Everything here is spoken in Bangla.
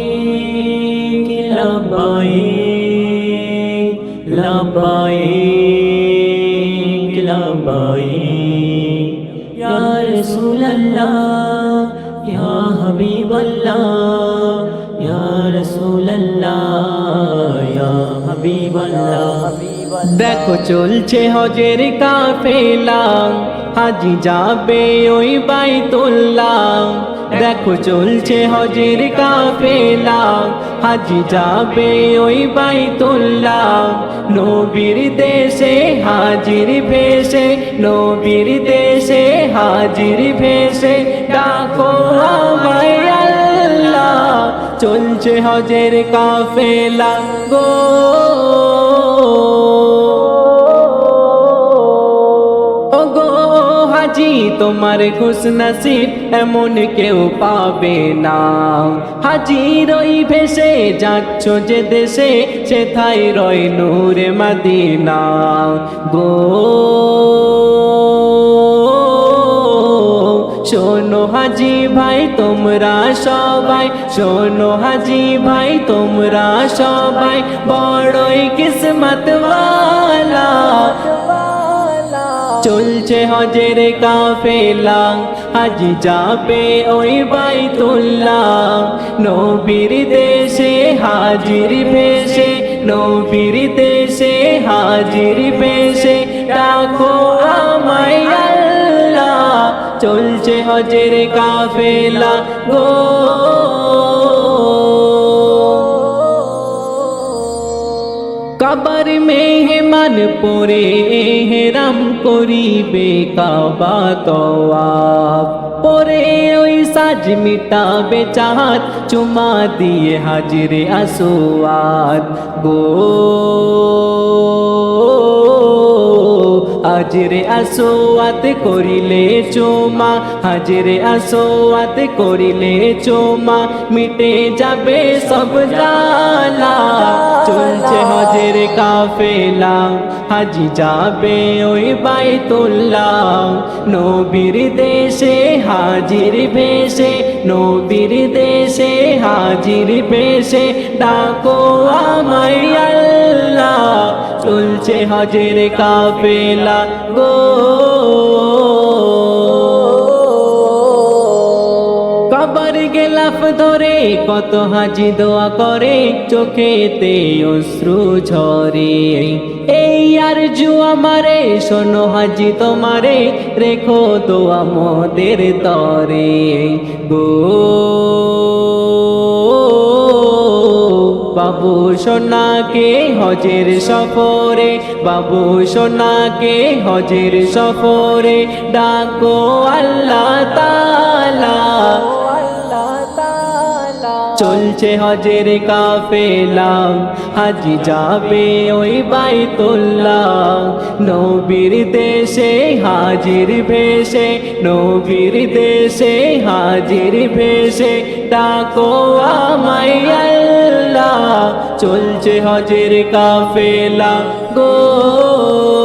لبيك لبيك لبيك لبيك يا رسول الله يا حبيب الله يا رسول الله يا حبيب الله দেখো চলছে হজের কাফেলা হাজি যাবে ওই বাইতুল্লাহ দেখো চলছে হজের কাফেলা। হাজি যাবে ওই বাইতুল্লাহ। নবীর দেশে হাজির ভেসে, নবীর দেশে হাজির ভেসে। ডাকো আল্লাহ, চলছে হজের কাফেলা গো। হাজি তোমার খুশ নসিব, এমন কেউ পাবে না। হাজির ওই ভেসে যাচ্ছ যে দেশে, সেথায় রয় নূরে মদিনা। গো, শোনো হাজি ভাই, তোমরা সবাই, শোনো হাজি ভাই, তোমরা সবাই, বড়ই কিসমত ওয়ালা চলছে হজের কাফেলা। হাজি যাবে ওই বাইতুল্লাহ। নবীর দেশে হাজির ভেসে, নবীর দেশে হাজির ভেসে ডাকো আমায় আল্লাহ। চলছে হজের কাফেলা গো কাবার মেহমান পরে হেরাম করিবে কাবা তওয়াব পরে ওই সাজ মিটাবে চাহাত চুমা দিয়ে হাজিরে আসোয়াদ। গো, হাজিরে আসোয়াত করিলে চোমা, হাজিরে আসোয়াত করিলে চোমা, মিটে যাবে সব জালা। কাফেলা, হাজি যাবে ওই বাইতুল্লাহ। নবীর দেশে হাজির ভেসে, নবীর দেশে হাজির ভেসে, ডাকো আমায় আল্লাহ। চলছে হাজির কাফেলা গো কবর ধরে, কত হাজি দোয়া করে, চোখেতে অশ্রু ঝরে। এই আর জু আমারে, শোনো হাজি তোমারে, রেখো দোয়া মোদের তরে। গো, বাবু সোনাকে হজের সফরে, বাবু সোনাকে হজের সফরে, ডাকো আল্লাহ তালা চলছে হজের কাফেলা। হাজি যাবে ওই বাইতুল্লাহ। নবীর দেশে হাজির ভেসে, নবীর দেশে হাজির ভেসে ডাকো আমায় আল্লাহ। চলছে হজের কাফেলা গো।